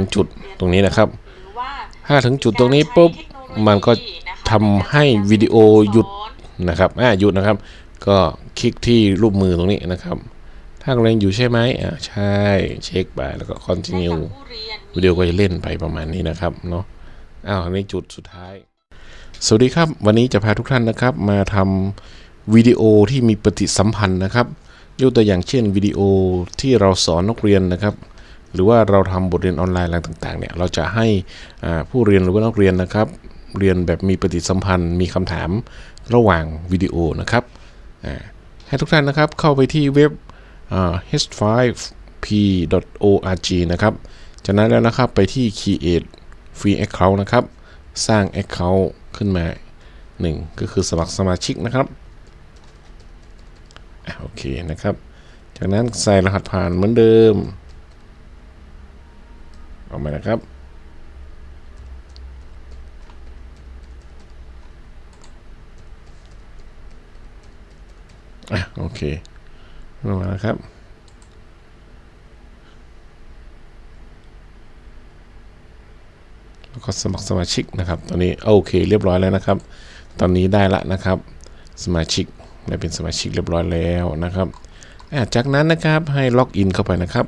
ถึงจุดตรงนี้นะครับหรือว่าถ้าถึงจุดตรงนี้ปุ๊บ มันก็ทำให้วิดีโอหยุดนะครับอ่าหยุดนะครับ ก็คลิกที่รูปมือตรงนี้นะครับ ถ้ากำลังอยู่ใช่ไหมอ่าใช่ เช็คไปแล้วก็ continue วิดีโอก็จะเล่นไปประมาณนี้นะครับเนาะอ้าวในจุดสุดท้าย สวัสดีครับ วันนี้จะพาทุกท่านนะครับ มาทำวิดีโอที่มีปฏิสัมพันธ์นะครับยกตัวอย่างเช่นวิดีโอที่เราสอนนักเรียนนะครับ หรือว่าเราทำบทเรียนออนไลน์อะไรต่างๆเนี่ยเราจะให้ผู้เรียนหรือว่านักเรียนนะครับ เรียนแบบมีปฏิสัมพันธ์ มีคำถามระหว่างวิดีโอนะครับให้ทุกท่านนะครับเข้าไปที่เว็บ h5p.org นะครับจากนั้นแล้วนะครับไปที่ create free account นะครับ สร้าง account ขึ้นมา 1 ก็คือสมัครสมาชิกนะครับอโอเคนะครับ จากนั้นใส่รหัสผ่านเหมือนเดิม ออกมานะครับอะโอเคลงมาครับ แล้วก็สมัครสมาชิกนะครับ ตอนนี้โอเคเรียบร้อยแล้วนะครับ ตอนนี้ได้ละนะครับ สมาชิกได้เป็นสมาชิกเรียบร้อยแล้วนะครับจากนั้นนะครับให้ล็อกอินเข้าไปนะครับ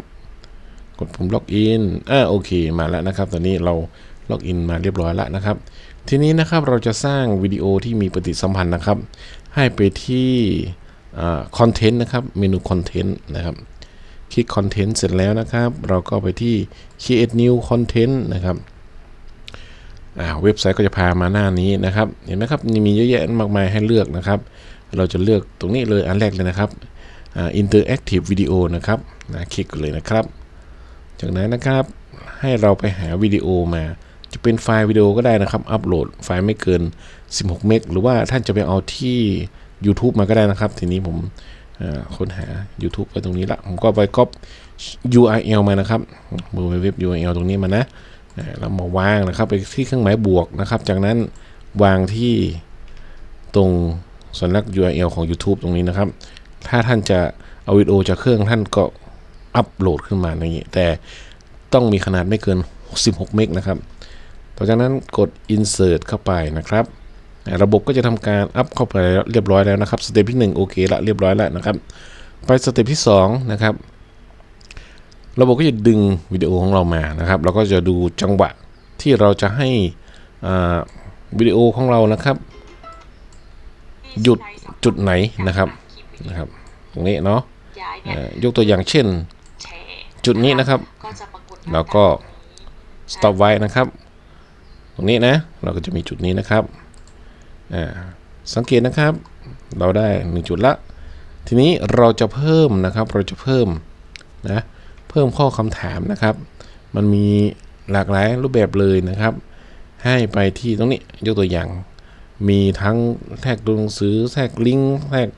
กดปุ่มล็อกอินอ่าโอเคมาแล้วนะครับ ตอนนี้เราล็อกอินมาเรียบร้อยแล้วนะครับ ทีนี้นะครับเราจะสร้างวิดีโอที่มีปฏิสัมพันธ์นะครับ ให้ไปที่คอนเทนต์นะครับเมนูคอนเทนต์นะครับคลิกคอนเทนต์เสร็จแล้วนะครับ เราก็ไปที่ create new content นะครับ เว็บไซต์ก็จะพามาหน้านี้นะครับ เห็นไหมครับมีเยอะแยะมากมายให้เลือกนะครับ เราจะเลือกตรงนี้เลยอันแรกเลยนะครับอ่า interactive video นะครับนะคลิกเลยนะครับ จากนั้นนะครับให้เราไปหาวิดีโอมา จะเป็นไฟล์วิดีโอก็ได้นะครับ อัปโหลดไฟล์ไม่เกิน 16 เมกหรือว่าท่านจะไปเอาที่ YouTube มาก็ได้นะครับ ทีนี้ผมอ่าค้นหา YouTube ไปตรงนี้ละ ผมก็ไปก๊อป URL มานะครับเบอร์เว็บ URL ตรงนี้มานะ อ่าแล้วมาวางนะครับไปที่เครื่องหมายบวกนะครับ จากนั้นวางที่ตรงสัญลักษณ์ URL ของ YouTube ตรงนี้นะครับ ถ้าท่านจะเอาวิดีโอจากเครื่องท่านก็อัปโหลดขึ้นมาอย่างนี้ แต่ต้องมีขนาดไม่เกิน 16 เมกนะครับ ต่อจากนั้นกด insert เข้าไปนะครับ ระบบก็จะทำการอัพเข้าไปเรียบร้อยแล้วนะครับ สเต็ปที่ 1 โอเคละเรียบร้อยแล้วนะครับ ไปสเต็ปที่ 2 นะครับ ระบบก็จะดึงวิดีโอของเรามานะครับเราก็จะดูจังหวะที่เราจะให้วิดีโอของเรานะครับ หยุดจุดไหนนะครับนะครับ ตรงนี้เนาะยกตัวอย่างเช่น จุดนี้นะครับ แล้วก็ stop ไว้นะครับ ตรงนี้นะ เราก็จะมีจุดนี้นะครับสังเกตนะครับ เราได้หนึ่งจุดละ ทีนี้เราจะเพิ่มนะครับ เราจะเพิ่มนะ เพิ่มข้อคำถามนะครับ มันมีหลากหลายรูปแบบเลยนะครับ ให้ไปที่ตรงนี้ยกตัวอย่าง มีทั้งแท็กตัวหนังสือแท็กลิงก์แท็ก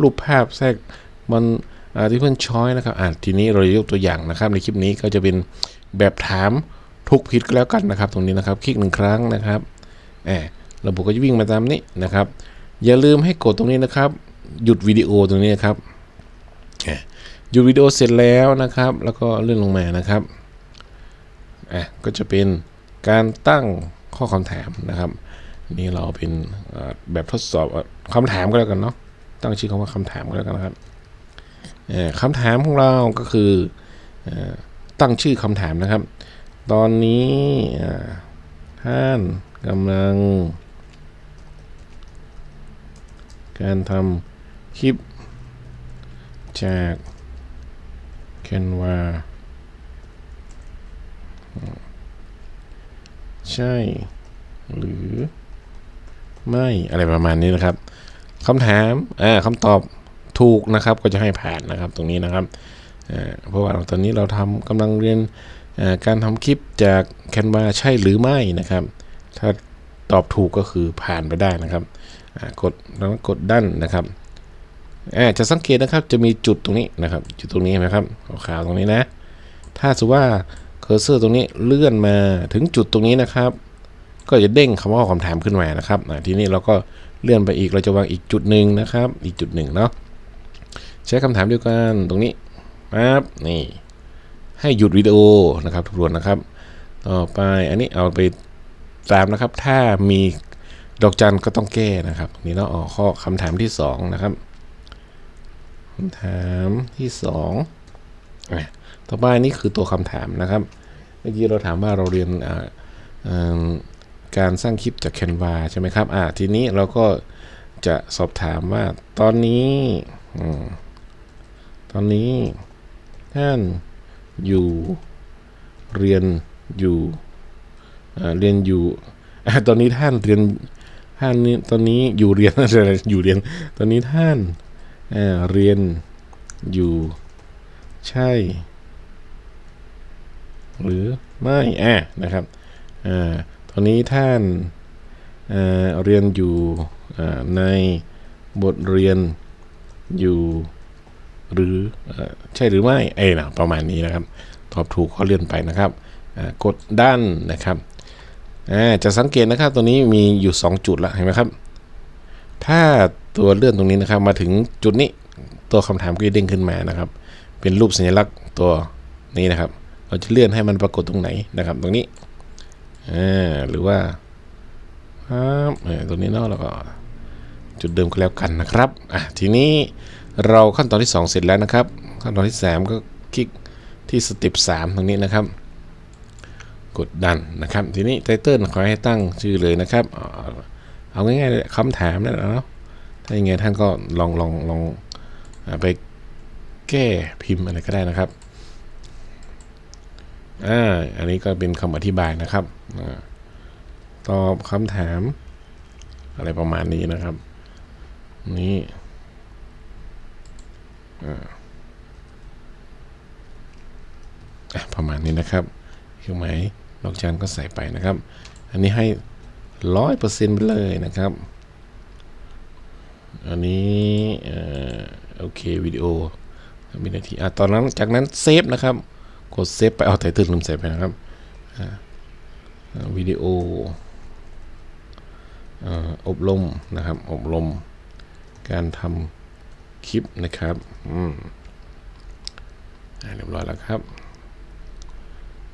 รูปภาพแท็กมันที่เพื่อนช้อยนะครับอ่าทีนี้เราจะยกตัวอย่างนะครับ ในคลิปนี้ก็จะเป็นแบบถามทุกผิดก็แล้วกันนะครับ ตรงนี้นะครับ คลิกหนึ่งครั้งนะครับแอบระบบก็จะวิ่งมาตามนี้นะครับ อย่าลืมให้กดตรงนี้นะครับ หยุดวิดีโอตรงนี้นะครับ ยุดวิดีโอเสร็จแล้วนะครับ แล้วก็เลื่อนลงมานะครับอะก็จะเป็นการตั้งข้อคำถามนะครับ นี่เราเป็นแบบทดสอบคำถามก็แล้วกันเนาะตั้งชื่อคำว่าคำถามก็แล้วกันนะครับเอ่อคำถามของเราก็คืออตั้งชื่อคำถามนะครับ ตอนนี้ท่านกำลัง การทำคลิปจาก Canva ใช่ หรือไม่อะไรประมาณนี้นะครับคำถามอ่าคำตอบถูกนะครับก็จะให้ผ่านนะครับตรงนี้นะครับเพราะว่าตอนนี้เราทำกำลังเรียนการทำคลิปจาก Canva ใช่หรือไม่นะครับ ถ้าตอบถูกก็คือผ่านไปได้นะครับกดแล้วกดดันนะครับ จะสังเกตนะครับจะมีจุดตรงนี้นะครับ จุดตรงนี้เห็นไหมครับขาวๆตรงนี้นะ ถ้าสมมติว่าเคอร์เซอร์ตรงนี้เลื่อนมาถึงจุดตรงนี้นะครับ ก็จะเด้งคำว่าคำถามขึ้นมานะครับทีนี้เราก็เลื่อนไปอีกเราจะวางอีกจุดหนึ่งนะครับ อีกจุดหนึ่งเนาะใช้คำถามเดียวกันตรงนี้ปั๊บนี่ ให้หยุดวิดีโอนะครับทุกคนนะครับ ต่อไปอันนี้เอาไปตามนะครับ ถ้ามีดอกจันก็ต้องแก้นะครับ นี้เนาะอ๋อข้อคำถามที่สองนะครับ คำถามที่สองอะต่อไปนี่คือตัวคำถามนะครับ เมื่อกี้เราถามว่าเราเรียนการสร้างคลิปจาก Canva ใช่ไหมครับอ่าทีนี้เราก็จะสอบถามว่าตอนนี้อตอนนี้ท่านอยู่เรียนอยู่เรียนอยู่ตอนนี้ท่านเรียนท่านนี้ตอนนี้อยู่เรียนอะไรอยู่เรียน ตอนนี้ท่าน อ่าเรียนอยู่ ใช่ หรือไม่อะนะครับอตอนนี้ท่านอ่าเรียนอยู่ในบทเรียนอยู่ หรืออใช่หรือไม่เอ้ยนะประมาณนี้นะครับ ตอบถูกก็เลื่อนไปนะครับกดด้านนะครับจะสังเกตนะครับตัวนี้มีอยู่ 2 จุดละเห็นไหมครับ ถ้า ตัวเลื่อนตรงนี้นะครับ มาถึงจุดนี้ตัวคำถามก็จะเด้งขึ้นมานะครับ เป็นรูปสัญลักษณ์ตัวนี้นะครับ เราจะเลื่อนให้มันปรากฏตรงไหนนะครับ ตรงนี้อหรือว่าครับตรงนี้เนาะแล้วก็จุดเดิมก็แล้วกันนะครับอะทีนี้เราขั้นตอนที่ 2 เสร็จแล้วนะครับ ขั้นตอนที่ 3 ก็คลิกที่สเต็ป3ตรงนี้นะครับ กดดันนะครับ ทีนี้ไตเติลขอให้ตั้งชื่อเลยนะครับ เอาง่ายๆเลยคำถามนั่นแหละเนาะ ถ้าอย่างไงท่านก็ลองลองลองไปแก้พิมพ์อะไรก็ได้นะครับอ่าอันนี้ก็เป็นคำอธิบายนะครับอตอบคำถาม อะไรประมาณนี้นะครับ นี่อ่าประมาณนี้นะครับเครื่องหมายดอกจันก็ใส่ไปนะครับ อันนี้ให้ร้อยเปอร์เซ็นต์ไปเลยนะครับ อันนี้โอเควิดีโอมีนาทีอะตอนนั้นจากนั้นเซฟนะครับกดเซฟไปเอาไตเติลลืมเซฟไปนะครับวิดีโออบรมนะครับ อบรม การทำคลิปนะครับอืมอ่าเรียบร้อยแล้วครับ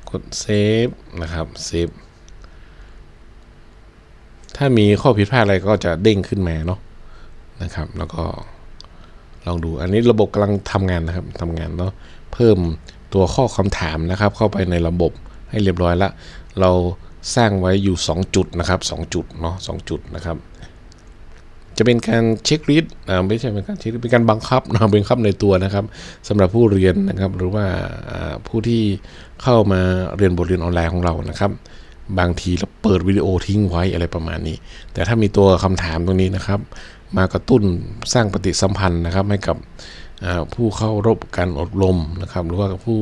กดเซฟนะครับเซฟถ้ามีข้อผิดพลาดอะไรก็จะเด้งขึ้นมาเนาะ นะครับ แล้วก็ลองดูอันนี้ระบบกำลังทำงานนะครับทำงานเนาะเพิ่มตัวข้อคำถามนะครับ เข้าไปในระบบให้เรียบร้อยละ เราสร้างไว้อยู่ 2 จุดนะครับ 2 จุดเนาะสจุดนะครับ จะเป็นการเช็คลิสต์อ่าไม่ใช่เป็นการเช็คเป็นการบังคับนะเป็นบังคับในตัวนะครับสำหรับผู้เรียนนะครับ หรือว่าอ่าผู้ที่เข้ามาเรียนบทเรียนออนไลน์ของเรานะครับ บางทีเราเปิดวิดีโอทิ้งไว้อะไรประมาณนี้ แต่ถ้ามีตัวคำถามตรงนี้นะครับ มากระตุ้นสร้างปฏิสัมพันธ์นะครับให้กับอ่าผู้เข้ารบการอบรมนะครับ หรือว่าผู้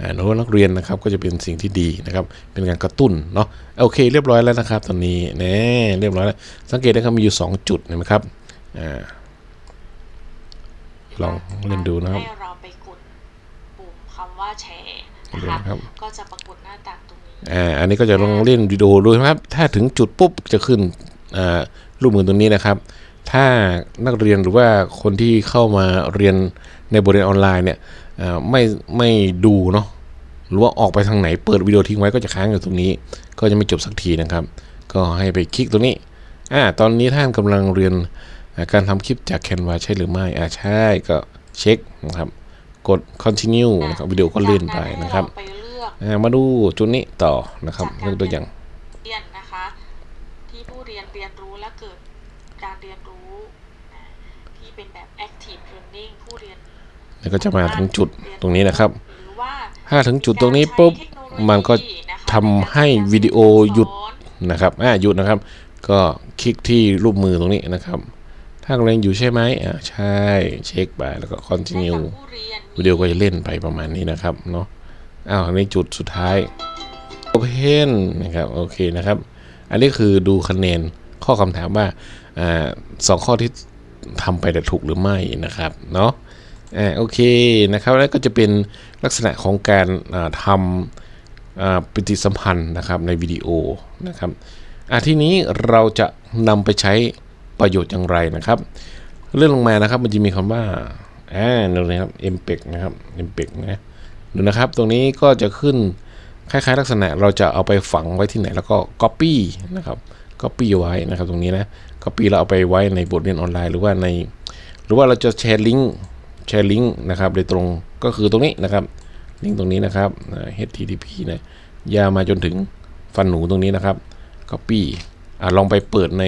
อ่านักนักเรียนนะครับ ก็จะเป็นสิ่งที่ดีนะครับ เป็นการกระตุ้นเนาะโอเค เรียบร้อยแล้วนะครับ ตอนนี้แน่เรียบร้อยแล้ว สังเกตนะครับมีอยู่ 2 จุดเห็นไหมครับอ่าลองเล่นดูนะครับให้เราไปกดปุ่มคำว่าแชร์นะดูคะนะครับก็จะปรากฏหน้าต่างตรงนี้อ่าอันนี้ก็จะลองเล่นวิดีโอดูนะครับ ถ้าถึงจุดปุ๊บจะขึ้นอ่ารูปมือตรงนี้นะครับ ถ้านักเรียนหรือว่าคนที่เข้ามาเรียนในบทเรียนออนไลน์เนี่ยอ่าไม่ไม่ดูเนาะหรือว่าออกไปทางไหนเปิดวิดีโอทิ้งไว้ก็จะค้างอยู่ตรงนี้ ก็จะไม่จบสักทีนะครับ ก็ให้ไปคลิกตรงนี้อ่าตอนนี้ท่านกำลังเรียนอ่าการทำคลิปจาก Canva ใช่หรือไม่อ่าใช่ก็เช็คนะครับ กด continue นะครับวิดีโอก็เล่นไปนะครับจากนั้นให้เราไปเลือกอ่ามาดูจุดนี้ต่อนะครับยกตัวอย่างเรียนนะคะที่ผู้เรียนเรียนรู้และเกิดการเรียนรู้นะที่เป็นแบบ active learning ผู้เรียนแล้วก็จะมาถึงจุดตรงนี้นะครับ หรือว่าถ้าถึงจุดตรงนี้ปุ๊บ มันก็ทำให้วิดีโอหยุดนะครับอ่าหยุดนะครับ ก็คลิกที่รูปมือตรงนี้นะครับ ถ้ากำลังอยู่ใช่ไหมอ่าใช่ เช็คไปแล้วก็ continue วิดีโอก็จะเล่นไปประมาณนี้นะครับเนาะ อ้าวอันนี้จุดสุดท้าย Open นะครับ โอเคนะครับ อันนี้คือดูคะแนน ข้อคำถามว่าสองข้อที่ทำไปแต่ถูกหรือไม่นะครับเนาะอ่าโอเคนะครับแล้วก็จะเป็นลักษณะของการาทำปฏิสัมพันธ์นะครับในวิดีโอนะครับอะทีนี้เราจะนำไปใช้ประโยชน์อย่างไรนะครับ เลื่อนลงมานะครับมันจะมีคำว่าอ่าดูนะครับ MPEG นะครับ MPEG นะดูนะครับ ตรงนี้ก็จะขึ้นคล้ายๆ ลักษณะเราจะเอาไปฝังไว้ที่ไหนแล้วก็ Copy นะครับ Copy ไว้นะครับตรงนี้นะ Copy เราเอาไปไว้ในบทเรียนออนไลน์ หรือว่าใน หรือว่าเราจะแชร์ลิงก์แชร์ลิงก์นะครับโดยตรงก็คือตรงนี้นะครับลิงก์ตรงนี้นะครับ http นะยามาจนถึงฟันหนูตรงนี้นะครับ copy อ่าลองไปเปิดใน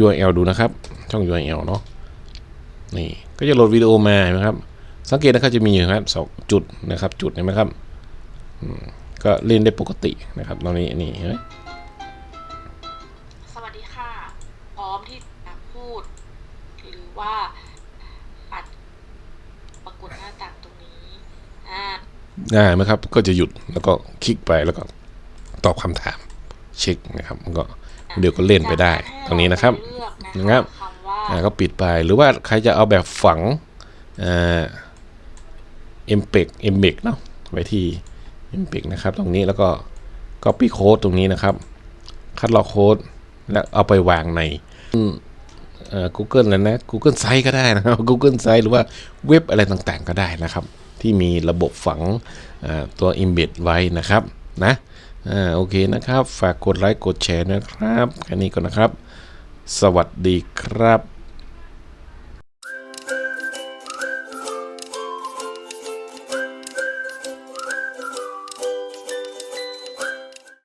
URL ดูนะครับ ช่อง URL เนาะนี่ก็จะโหลดวิดีโอมาเห็นไหมครับ สังเกตนะครับจะมีอยู่ครับสองจุดนะครับจุดเห็นไหมครับก็เล่นได้ปกตินะครับตรงนี้นี่เห็นไหม ว่าอัดปรากฏหน้าต่างตรงนี้ อ่าง่ายไหมครับ ก็จะหยุดแล้วก็คลิกไปแล้วก็ตอบคำถาม เช็คนะครับมันก็เดี๋ยวก็เล่นไปได้ ตรงนี้นะครับเลือกนะนะครัคะบคำว่าอ่าก็ปิดไปหรือว่าใครจะเอาแบบฝังอ่าเอ็มเปกเอ็มเบกเนาะไว้ที่เอ็มเปกนะครับ ตรงนี้แล้วก็ Copy Code ตรงนี้นะครับ คัดลอกโค้ดแล้วเอาไปวางใน กูเกิลเลยนะ Google Site ก็ได้นะครับ Google Site หรือว่าเว็บอะไรต่างๆก็ได้นะครับ ที่มีระบบฝังตัว Embed ไว้นะครับนะอ่าโอเคนะครับ ฝากกดไลค์กดแชร์นะครับแค่นี้ก่อนนะครับ สวัสดีครับ